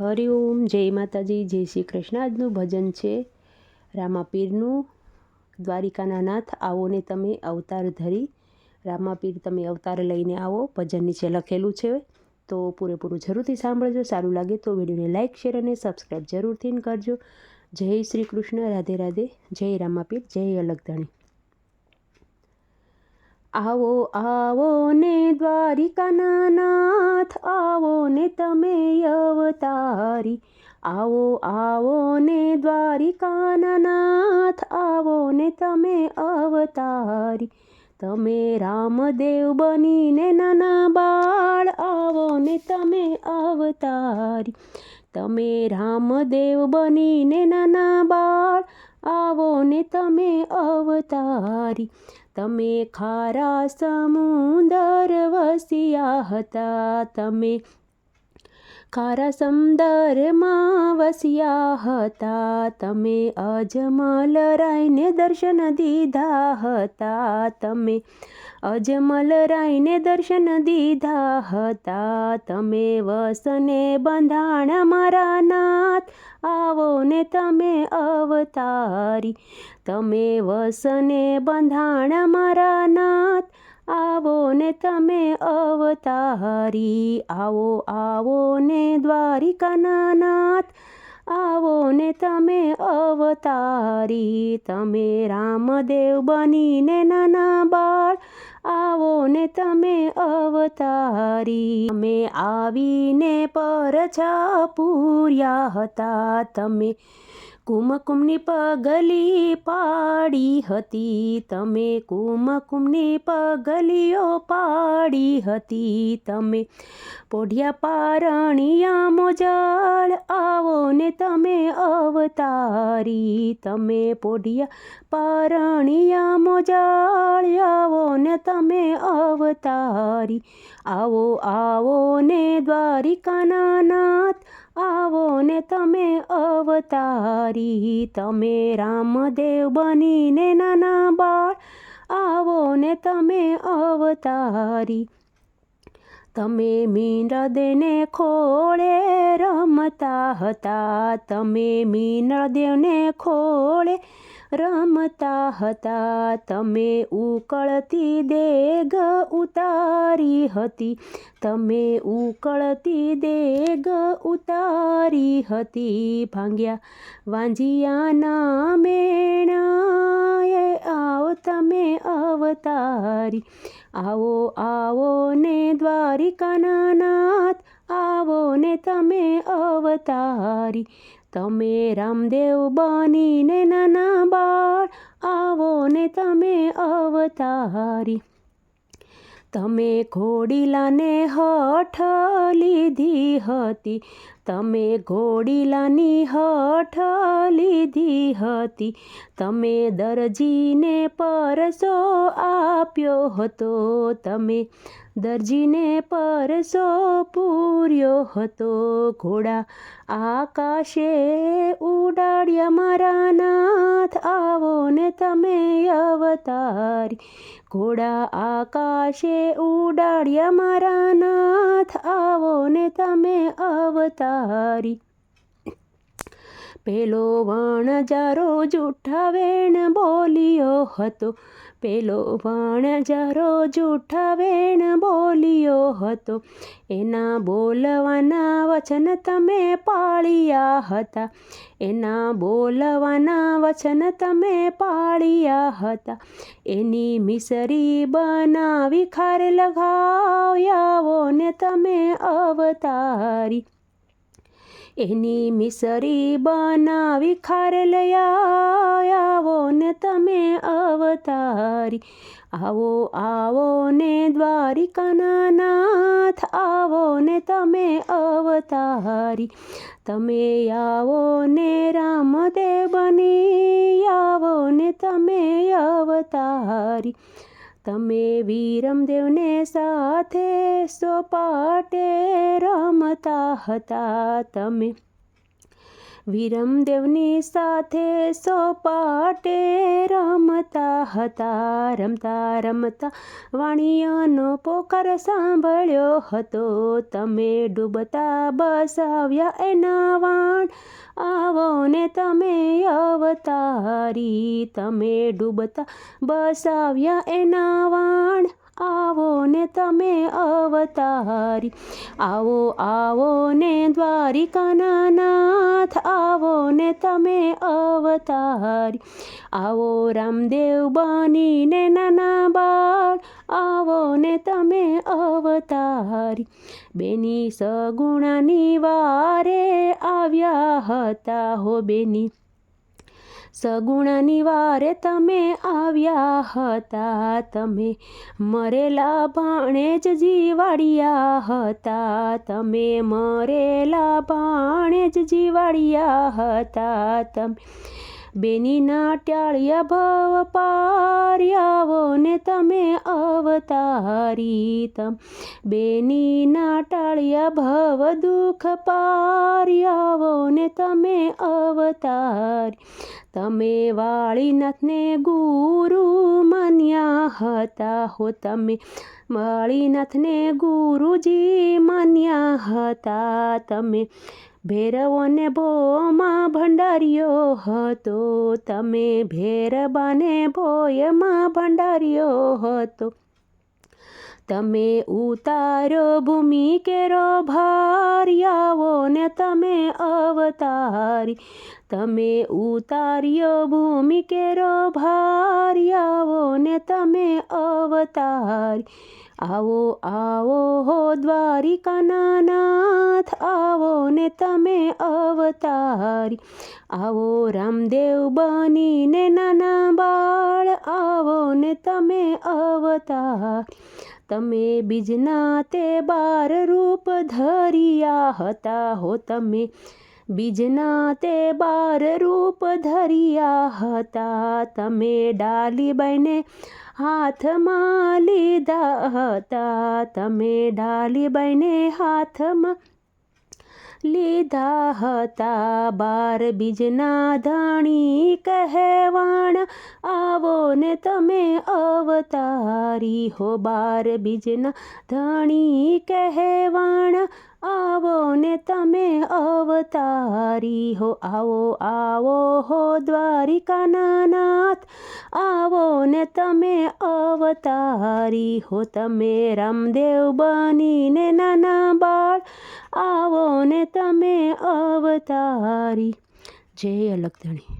હરિઓમ જય માતાજી, જય શ્રી કૃષ્ણ. આજનું ભજન છે રામાપીરનું, દ્વારિકાના નાથ. આવો ને તમે અવતાર ધરી. રામાપીર, તમે અવતાર લઈને આવો. ભજન નીચે લખેલું છે. તો પૂરેપૂરું જરૂરથી સાંભળજો. સારું લાગે તો વિડીયોને લાઇક શેર અને સબસ્ક્રાઈબ જરૂરથી કરજો. જય શ્રી કૃષ્ણ. રાધે રાધે. જય રામાપીર. જય અલગધણી આવો આવો ને દ્વારિકાના નાથ આવો ને તમે અવતારી. આવો આવો ને દ્વારિકાના નાથ આવો ને તમે અવતારી. તમે રામદેવ બનીને નાના બાળ, આવો ને તમે અવતારી. તમે રામદેવ બનીને નાના બાળ, આવો ને તમે અવતારી. તમે ખારા સમુદર વસ્યા હતા તમે ખારા સમુદરમાં વસ્યા હતા તમે અજમલ રાયને દર્શન દીધા હતા તમે અજમલ રાયને દર્શન દીધા હતા તમે વસને બંધાણ મારા નાથ આવો ને તમે અવતારી તમે વસને બંધાણ મારા નાથ આવો ને તમે અવતારી, આવો આવો ને દ્વારિકાના નાથ આવો ને તમે અવતારી, તમે રામદેવ બનીને નાના બાળ, આવો ને તમે અવતારી, તમે આવીને પરછા પૂર્યા હતા, તમે કુમકુમની પગલી પાડી હતી. તમે કુમકુમની પગલીઓ પાડી હતી. તમે પોઢિયા પારણિયા મોજાળ આવો ને તમે અવતારી. તમે પોઢિયા પારણિયા મોજાળ આવો ને તમે અવતારી. આવો આવો ને દ્વારિકાના નાથ આવો ને તમે અવતારી, તમે રામદેવ બનીને નાના બાળ. આવો ને તમે અવતારી, તમે મીંડદેને ખોળે રમતા હતા. તમે મીનદેવને ખોળે રમતા હતા. તમે ઉકળતી દેગ ઉતારી હતી. તમે ઉકળતી દેગ ઉતારી હતી. ભાંગ્યા વાંજિયાના મેણાએ આવો તમે અવતારી. આવો આવો ને દ્વારિકાના નાથ તમે અવતારી, તમે રામદેવ બનીને નાના બાળ, આવો ને તમે અવતારી. તમે ઘોડીલાને હઠ લીધી હતી તમે ઘોડીલાની હઠ લીધી હતી. તમે દરજીને પરસો આપ્યો હતો. તમે દરજીને પરસો પૂર્યો હતો. ઘોડા આકાશે ઉડાડ્યા મારા નાથ, આવો ને તમે અવતારી. ઘોડા આકાશે ઉડાડ્યા મારા નાથ, આવો ને તમે અવતારી. પેલો વણજારો જૂઠા વેણ બોલ્યો હતો. પેલો વણજારો જૂઠા વેણ બોલ્યો હતો. એના બોલવાના વચન તમે પાળ્યા હતા. એના બોલવાના વચન તમે પાળ્યા હતા. એની મિસરી બનાવી ખાર લગાવ્યાવો ને તમે અવતારી. એની મિસરી બનાવી ખાર લઈ આવો ને તમે અવતારી. આવો આવો ને દ્વારિકાના નાથ આવો ને તમે અવતારી. તમે આવો ને રામદેવ આવો ને તમે અવતારી. તમે વીરમદેવને સાથે સોપાટે રમતા હતા તમે. વિરમદેવની સાથે સોપાટે રમતા હતા, રમતા રમતા વાણિયાનો પોકાર સાંભળ્યો હતો. તમે ડૂબતા બસાવ્યા એના વાણ, આવો ને તમે અવતારી. તમે ડૂબતા બસાવ્યા એના વાણ આવો ને તમે અવતારી, આવો આવો ને દ્વારિકાના નાથ આવો ને તમે અવતારી, આવો રામદેવ બનીને નાના બાળ, આવો ને તમે અવતારી. બેની સગુણાની વારે આવ્યા હતા હો બેની. સગુણાની નિવારે તમે આવ્યા હતા. તમે મરેલા ભાણે જ જીવાડ્યા હતા. તમે મરેલા ભાણે જ જીવાડ્યા હતા. તમે બેનીના ટાળિયા ભવ પાર્યાવો ને તમે અવતારી. તમ બેનીના ટાળિયા ભવ દુઃખ પાર્યાવો ને તમે અવતારી. તમે વાળીનાથને ગુરુ માન્યા હતા હો તમે. વાળીનાથને ગુરુજી માન્યા હતા તમે. ભૈરવોને ભોમાં ભંડાર્યો હતો તમે. ભૈરબાને ભોયમાં ભંડાર્યો હતો. તમે ઉતારો ભૂમિ કેરો ભાર્યાઓ ને તમે અવતારી. તમે ઉતાર્યો ભૂમિ કેરો ભાર્યાઓ ને તમે અવતારી. આવો આવો હો દ્વારિકાના નાથ આવો ને તમે અવતારી. આવો રામદેવ બનીને નાના ને તમે અવતારી તમે બીજના તે બાર રૂપ ધરિયા હતા હો તમે. બીજના તે બાર રૂપ ધર્યા હતા. તમે ડાલી બને હાથમાં લીધા હતા. તમે ડાલી બને હાથમાં લીધા હતા. બાર બીજના ધણી કહેવાણ ને તમે અવતારી હો બાર બીજના ધણી કહેવાણ. આવો ને તમે અવતારી હો, આવો આવો હો દ્વારિકાના નાથ આવો ને તમે અવતારી હો, તમે રામદેવ બનીને નાના બાળ. આવો ને તમે અવતારી. જય અલગધણી.